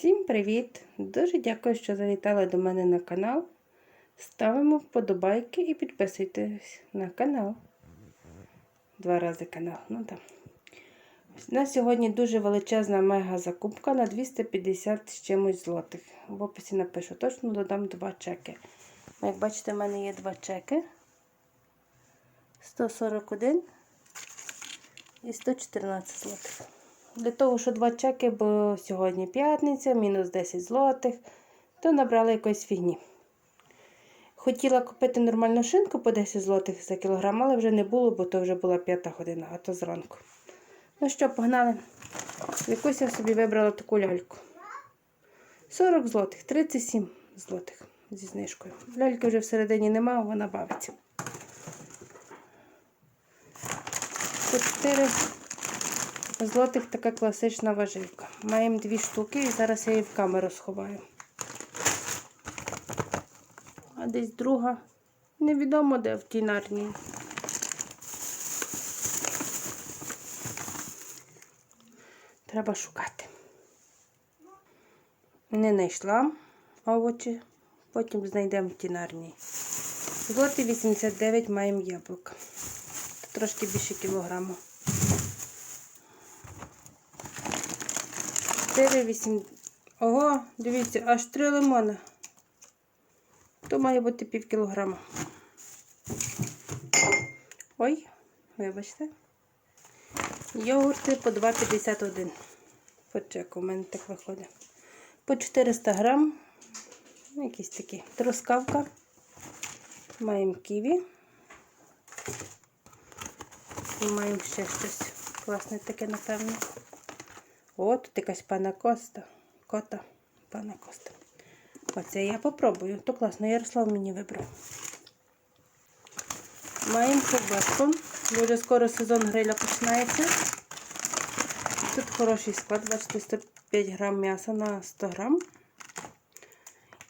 Всім привіт! Дуже дякую, що завітали до мене на канал. Ставимо вподобайки і підписуйтесь на канал. Два рази канал. Ну так. На сьогодні дуже величезна мега закупка на 250 з чимось злотих. В описі напишу, точно додам два чеки. Ну, Як бачите, в мене є два чеки. 141 і 114 злотих. Для того, що два чеки, бо сьогодні п'ятниця, мінус 10 злотих, то набрала якоїсь фігні. Хотіла купити нормальну шинку по 10 злотих за кілограм, але вже не було, бо то вже була п'ята година, а то зранку. Ну що, погнали. Якусь я собі вибрала таку ляльку. 40 злотих, 37 злотих зі знижкою. Ляльки вже всередині немає, вона бавиться. 4 злотих така класична важивка. Маємо дві штуки і зараз я її в камеру сховаю. А десь друга. Невідомо де в тій. Треба шукати. Не знайшла овочі, потім знайдемо в тінарній. Злоти 89 маємо яблука. Трошки більше кілограму. 4, 8. Ого, дивіться, аж 3 лимони. То має бути пів кілограма. Ой, вибачте. Йогурти по 2,51. По чеку у мене так виходить. По 400 грам. Якісь такі. Трускавка. Маємо ківі. І маємо ще щось. Класне таке, напевно. О, тут якась пана коста. Кота. Пана коста. Оце я попробую. То класно, Ярослав мені вибрав. Маємо ковбаску. Дуже скоро сезон гриля починається. Тут хороший склад, бачите, 105 грам м'яса на 100 грам.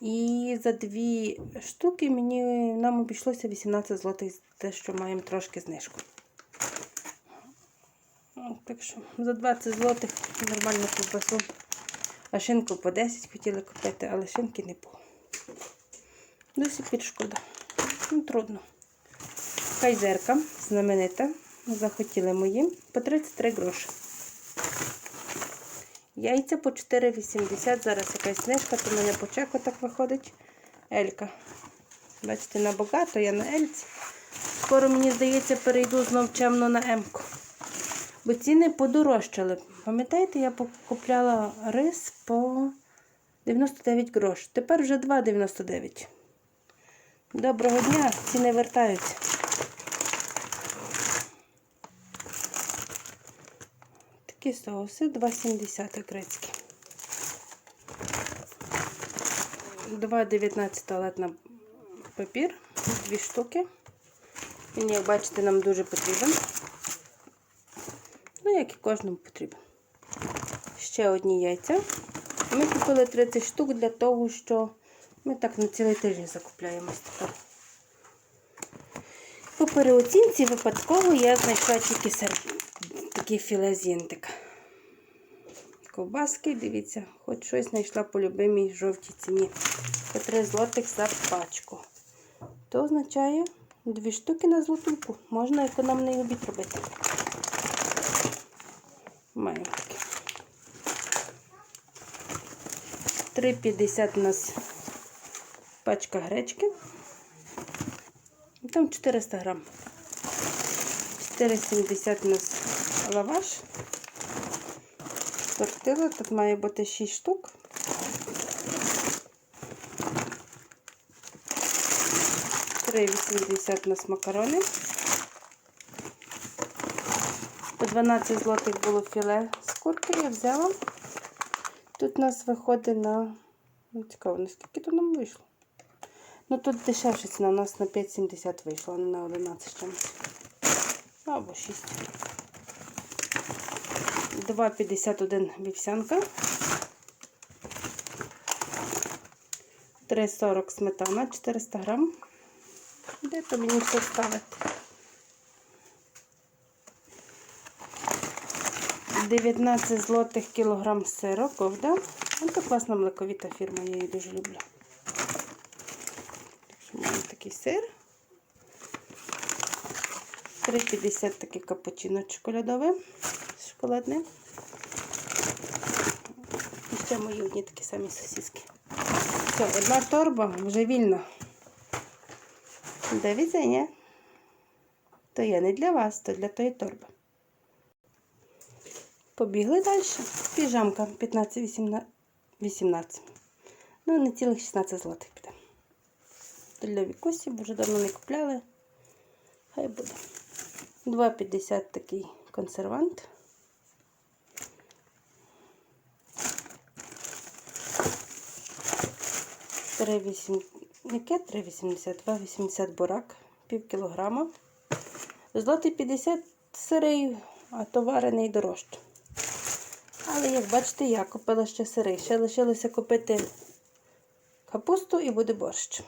І за дві штуки мені нам обійшлося 18 злотих, те, що маємо трошки знижку. Так що за 20 злотих нормальну ковбасу. А шинку по 10 хотіли купити, але шинки не було. Досі під шкода. Ну, трудно. Кайзерка знаменита. Захотіли мої по 33 гроші. Яйця по 4,80. Зараз якась знижка, то мене по чеку так виходить. Елька. Бачите, на багато, я на Ельці. Скоро, мені здається, перейду знов чемно на М-ку. Бо ціни подорожчали. Пам'ятаєте, я купляла рис по 99 грош. Тепер вже 2,99. Доброго дня, ціни вертаються. Такі соуси 2,70 грецькі. 2,19 туалетна папір, дві штуки. Він, як бачите, нам дуже потрібен. Ну, як і кожному потрібен. Ще одні яйця. Ми купили 30 штук для того, що ми так на цілий тиждень закупляємось тепер. По переоцінці випадково я знайшла тільки сер... такі філе з єнтика. Ковбаски, дивіться, хоч щось знайшла по любимій жовтій ціні. По 3 злотих за пачку. То означає дві штуки на злотунку. Можна економний обід робити. Маємо таке. 3,50 у нас пачка гречки. Там 400 грам. 4,70 у нас лаваш. Тортила. Тут має бути 6 штук. Три 80 у нас макарони. По 12 злотих було філе з курки, я взяла. Тут у нас виходить на... Ну, цікаво, наскільки тут нам вийшло. Ну тут дешевше ціна, у нас на 5,70 вийшло, а не на 11 чимось. Або 6. 2,51 вівсянка. 3,40 сметана, 400 грам. Де то мені все ставити? 19 злотих кілограм сиру, ковда. Ну, це класна млековіта фірма, я її дуже люблю. Що такий сир. 3,50 такий капучино шоколадове з шоколадним. І ще мої одні такі самі сосиски. Все, одна торба вже вільна. До візення. То є не для вас, то для тої торби. Побігли далі. Піжамка 15-18. Ну, не цілих 16 злотих піде. Для вікусі, бо вже давно не купляли. Хай буде. 2,50 такий консервант. Яке 3,80? 2,80 бурак, пів кілограма. Злотий 50 сирий, а то варений дорожче. Але, як бачите, я купила ще сирий. Ще лишилося купити капусту і буде борщ.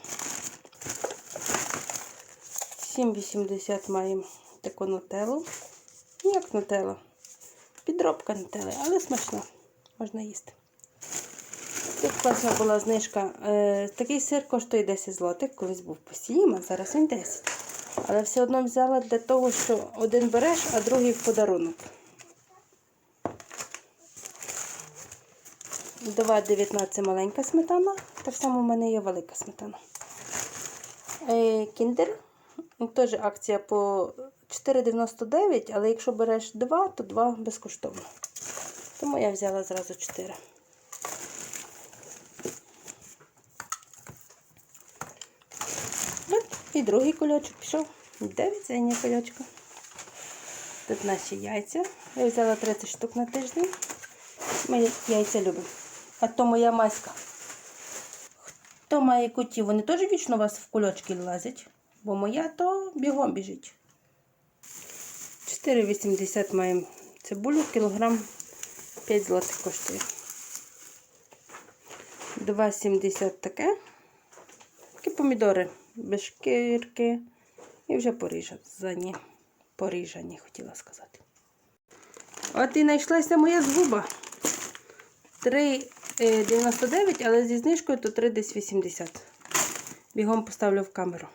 7,80 маємо таку нутеллу. Ну, Як нутелла? Підробка нутелли, але смачна. Можна їсти. Тут класна була знижка. Е, такий сир коштує 10 злотих, колись був по 7, а зараз він 10. Але все одно взяла для того, що один береш, а другий в подарунок. 2,19 маленька сметана. Так само в мене є велика сметана. Е, Кіндер. Теж акція по 4,99, але якщо береш 2, то 2 безкоштовно. Тому я взяла зразу 4. От, і другий кульочок пішов. Дев'ять зайня кульочка. Тут наші яйця. Я взяла 30 штук на тиждень. Ми яйця любимо. А то моя маська. Хто має котів, вони теж вічно у вас в кульочки лазять, бо моя то бігом біжить. 4,80 маємо цибулю, кілограм 5 злотих коштує. 2,70 таке. Такі помідори без шкірки. І вже поріжані. Поріжані, хотіла сказати. От і знайшлася моя згуба. 3,99, але зі знижкою то 3,80. Бігом поставлю в камеру.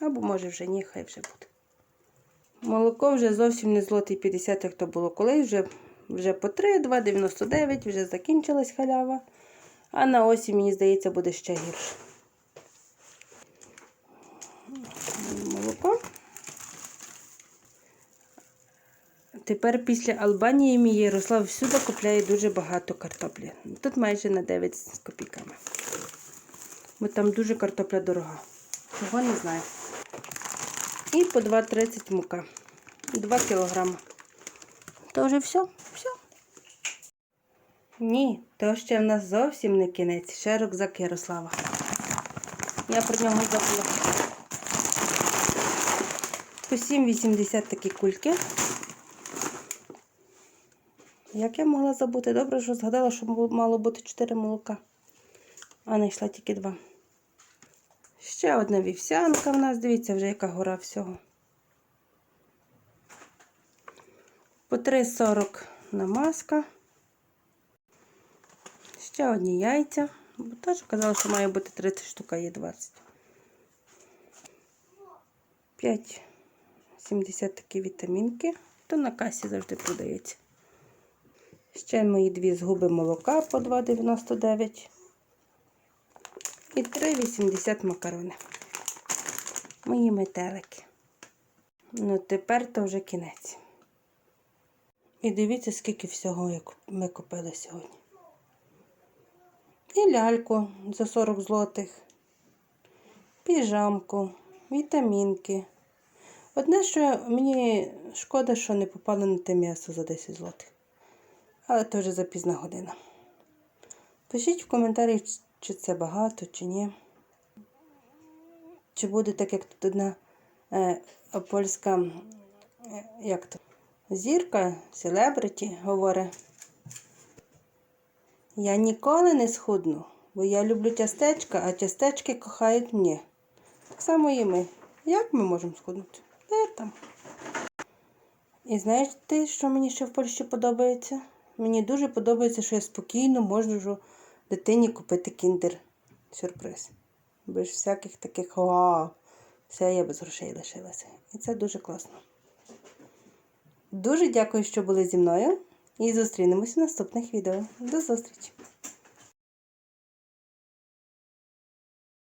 Або може вже ні, хай вже буде. Молоко вже зовсім не злотий 50, як то було колись, вже, вже по 3, 2,99, вже закінчилась халява. А на осінь, мені здається, буде ще гірше. Молоко. Тепер після Албанії мій Ярослав всюди купляє дуже багато картоплі. Тут майже на 9 з копійками. Бо там дуже картопля дорога. Чого не знаю. І по 2,30 мука. 2 кілограми. То вже все? Все. Ні, то ще в нас зовсім не кінець. Ще рюкзак Ярослава. Я про нього забула. По 7,80 такі кульки. Як я могла забути? Добре, що згадала, що мало бути 4 молока. А знайшла тільки 2. Ще одна вівсянка в нас. Дивіться, вже яка гора всього. По 3,40 намазка. Ще одні яйця. Бо теж казала, що має бути 30 штук, а є 20. 5,70 такі вітамінки. То на касі завжди продається. Ще мої дві згуби молока по 2,99. І 3,80 макарони. Мої метелики. Ну, тепер то вже кінець. І дивіться, скільки всього ми купили сьогодні. І ляльку за 40 злотих, піжамку, вітамінки. Одне, що мені шкода, що не попало на те м'ясо за 10 злотих. Але то вже запізна година. Пишіть в коментарях, чи це багато, чи ні. Чи буде так, як тут одна е, польська е, як то, зірка, селебриті говорить. Я ніколи не схудну, бо я люблю тістечка, а тістечки кохають мене. Так само і ми. Як ми можемо схуднути? Де там? І знаєш ти, що мені ще в Польщі подобається? Мені дуже подобається, що я спокійно можу дитині купити кіндер сюрприз. Без всяких таких «О, Все, я без грошей лишилася. І це дуже класно. Дуже дякую, що були зі мною. І зустрінемось в наступних відео. До зустрічі!